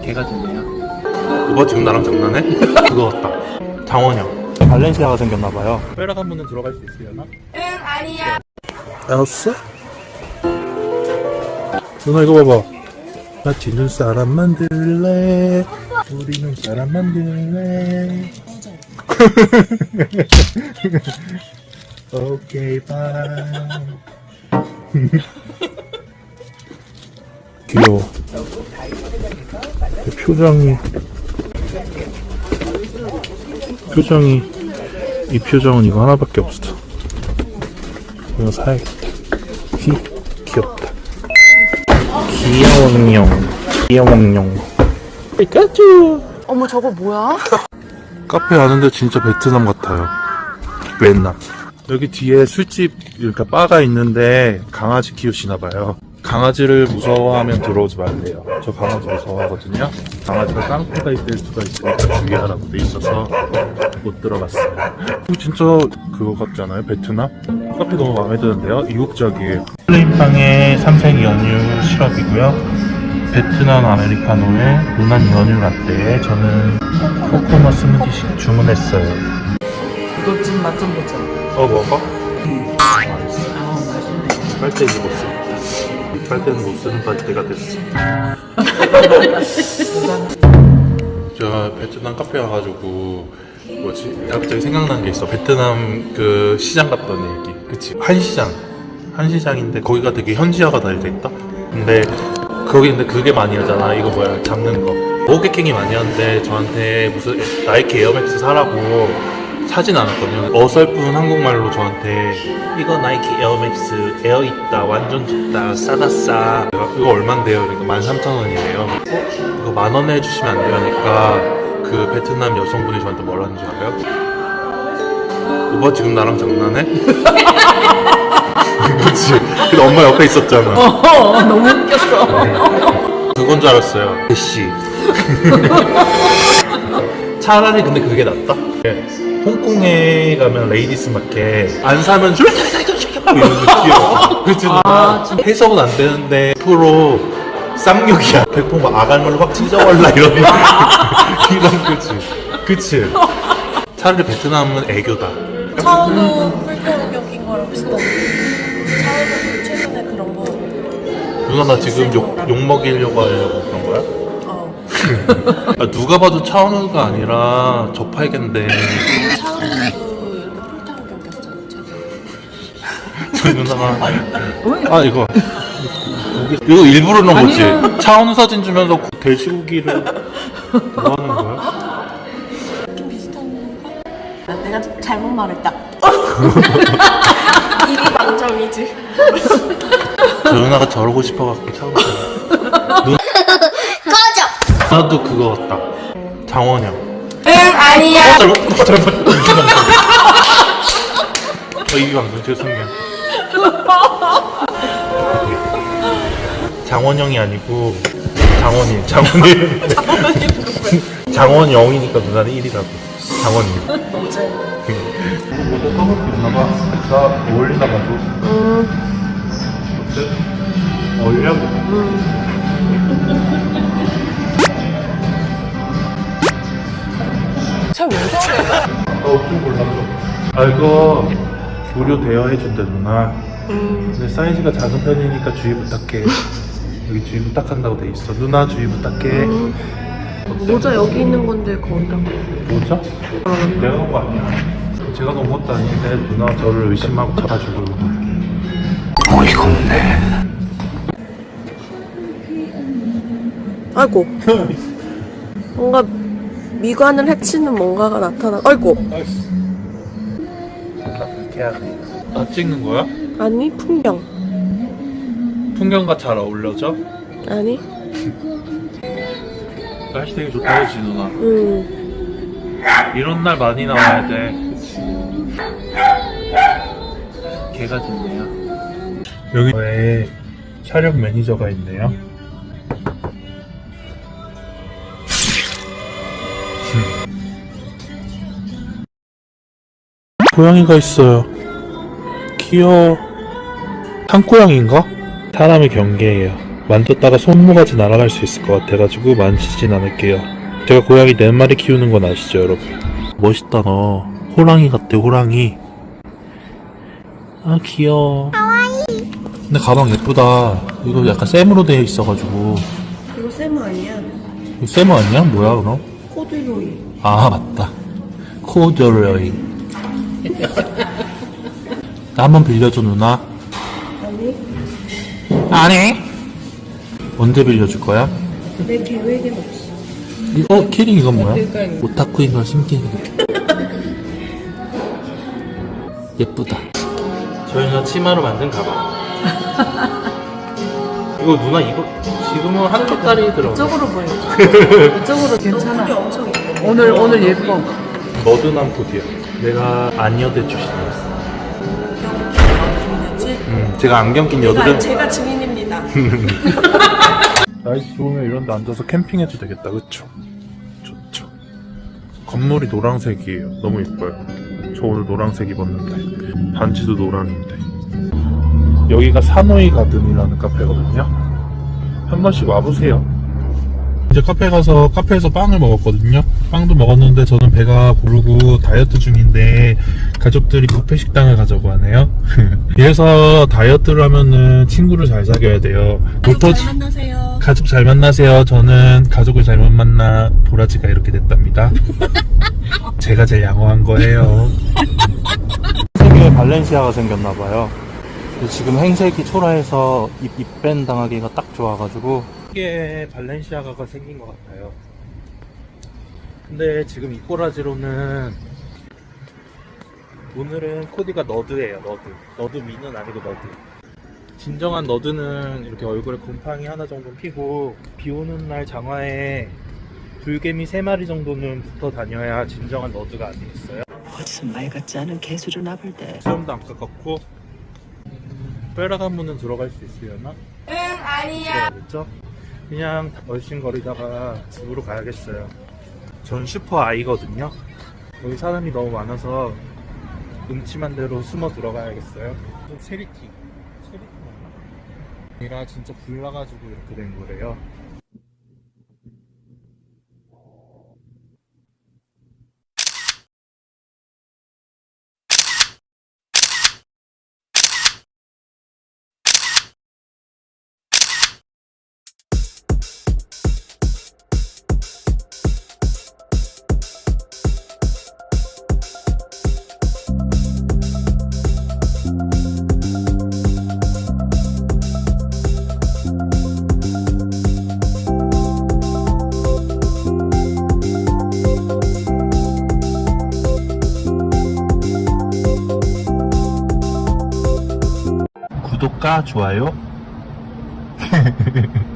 개가 좋네요. 오빠 지금 나랑 장난해? 그거 같다. 장원영. 발렌시아가 생겼나봐요. 빼락 한 번은 들어갈 수 있으려나? 응, 아니야. 알았어? 누나 이거 봐봐. 나 짖는 사람 만들래. 우리는 사람 만들래. 오케이 바이. 귀여워. 표정이 표정이 이 표정은 이거 하나밖에 없어. 이거 사야겠다. 히 귀엽다. 귀여운 용 귀여운 용. 피카츄. 어머 저거 뭐야? 카페 아는데 진짜 베트남 같아요. 베트남. 여기 뒤에 술집, 그러니까 바가 있는데 강아지 키우시나 봐요. 강아지를 무서워하면 들어오지 말래요. 저 강아지 무서워하거든요. 강아지가 깡패가 있을 수가 있으니까 주의하라고 돼 있어서 못 들어갔어요. 이거 진짜 그거 같지 않아요? 베트남? 카페 너무 마음에 드는데요? 이국적이에요. 플레임빵에 삼색 연유 시럽이고요. 베트남 아메리카노에 무난 연유 라떼에 저는 코코넛 스무디씩 주문했어요. 이거 지금 맛좀 보자. 어 먹어? 빨대 이제 못 써. 빨대는 못 쓰는 빨대가 됐어. 저 베트남 카페 와가지고 뭐지? 갑자기 생각난 게 있어. 베트남 그 시장 갔던 얘기. 그치? 한시장. 한시장인데 거기가 되게 현지화가 잘 돼 있다. 근데 거기 근데 그게 많이 하잖아. 이거 뭐야? 잡는 거. 호객행위 많이 하는데 저한테 무슨 나이키 에어맥스 사라고 사진 않았거든요. 어설픈 한국말로 저한테 이거 나이키 에어맥스 에어 있다 완전 좋다 싸다 싸 이거 얼만데요? 그러니까 13,000원이래요 이거 만 원에 해주시면 안 돼요 하니까 그 베트남 여성분이 저한테 뭐라 하는지 알아요? 오빠 지금 나랑 장난해? 그치 근데 엄마 옆에 있었잖아 어 너무 웃겼어. 그건 줄 알았어요 대시 차라리 근데 그게 낫다 예. 홍콩에 가면 레이디스 마켓 안 사면 줄 이런 거 귀여워. 그치 아, 해석은 안 되는데 프로 쌍욕이야. 막 아갈말로 확 찢어버라 이런 이런 그치 그치? 차라리 베트남은 애교다. 차오도 풀격인 거랑 비슷한데 차오도 최근에 그런 거 누나 나 지금 욕, 욕 먹이려고 하려고 그런 거야? 어. 아, 누가 봐도 차은우가 아니라 저팔계인데. 이렇게 풀타격 꼈잖아 최근에 저 누나가 아 이거. 이거 일부러 넣은 거지 차은우 사진 주면서 돼지고기를 뭐 하는 거야? 좀 비슷한 거? 아, 내가 잘못 말했다. 일이 망정이지. 저 누나가 저러고 싶어갖고 차은우 나도 그거 같다. 장원영. 응 아니야. 잘못 잘못 어, 이 방송 죄송해요 장원영이 아니고 장원이 장원이 장원영이니까 누나는 1이라고. 장원이 뭐 까먹고 있나봐. 나 어울리나 봐도. 어때? 어울려? 아 이거 무료 대여해 준대 누나. 근데 사이즈가 작은 편이니까 주의 부탁해. 여기 주의 부탁한다고 돼 있어. 누나 주의 부탁해. 어때? 모자 여기 있는 건데 거기다 뭐죠? 내가 놓은 거 아니야. 제가 놓은 것도 아닌데 누나 저를 의심하고 잡아주고 어이가 없네. 아이고. 뭔가 미관을 해치는 뭔가가 나타나 아이고 나 찍는 거야? 아니 풍경. 풍경과 잘 어울려져? 아니. 날씨 되게 좋다 그지 누나? 음 이런 날 많이 나와야 돼. 그치. 개가 짖네요. 여기 왜 촬영 매니저가 있네요 고양이가 있어요 귀여워 산고양인가? 사람의 경계예요 만졌다가 손모가지 날아갈 수 있을 것 같아가지고 만지진 않을게요. 제가 고양이 네 마리 키우는 건 아시죠, 여러분? 멋있다, 너. 호랑이 같아, 호랑이. 아, 귀여워. 근데 가방 예쁘다. 이거 약간 쌤으로 되어 있어가지고. 이거 세무 아니야? 이거 쌤 아니야? 뭐야, 그럼? 코드로이. 아, 맞다. 코드로이. 나 한 번 빌려줘, 누나. 아니, 안 해. 언제 빌려줄 거야? 내 계획엔 없어. 이- 어, 키링 이건 뭐야? 오타쿠인 걸 숨기는 예쁘다. 저희가 치마로 만든 가방. 이거 누나 이거 지금은 한쪽 다리 들어. 이쪽으로 보여. 이쪽으로 괜찮아. 이 엄청 예뻐. 오늘 오늘 예뻐. 너드난 코디야. 내가 안여대 출신이었어. 음, 제가 안경 낀 여드름. 제가 증인입니다. 날씨 좋으면 이런 데 앉아서 캠핑해도 되겠다. 그쵸? 좋죠. 건물이 노란색이에요. 너무 예뻐요. 저 오늘 노란색 입었는데. 반지도 노란인데. 여기가 사노이 가든이라는 카페거든요. 한 번씩 와보세요. 이제 카페 가서 카페에서 빵을 먹었거든요. 빵도 먹었는데 저는 배가 부르고 다이어트 중인데 가족들이 뷔페 식당을 가자고 하네요. 이래서 다이어트를 하면은 친구를 잘 사귀어야 돼요. 로터 잘 만나세요. 가족 잘 만나세요. 저는 가족을 잘못 만나 도라지가 이렇게 됐답니다. 제가 제일 양호한 거예요. 생에 발렌시아가 생겼나 봐요. 지금 행색이 초라해서 입, 입밴 당하기가 딱 좋아가지고 이게 발렌시아가가 생긴 것 같아요. 근데 지금 이 꼬라지로는 오늘은 코디가 너드예요. 너드. 너드 미는 아니고 너드. 진정한 너드는 이렇게 얼굴에 곰팡이 하나 정도 피고 비 오는 날 장화에 불개미 세 마리 정도는 붙어 다녀야 진정한 너드가 아니겠어요? 어디서 말 같지 않은 개수를 나볼 때 수염도 안 깎았고 빨아가문은 들어갈 수 있으려나? 응 아니야 그렇죠? 그냥 얼씬거리다가 집으로 가야겠어요. 전 슈퍼 아이거든요. 여기 사람이 너무 많아서 음침한 데로 숨어 들어가야겠어요. 좀 체리티 체리티 맞나? 아니라 진짜 불나가지고 이렇게 된 거래요 구독과 좋아요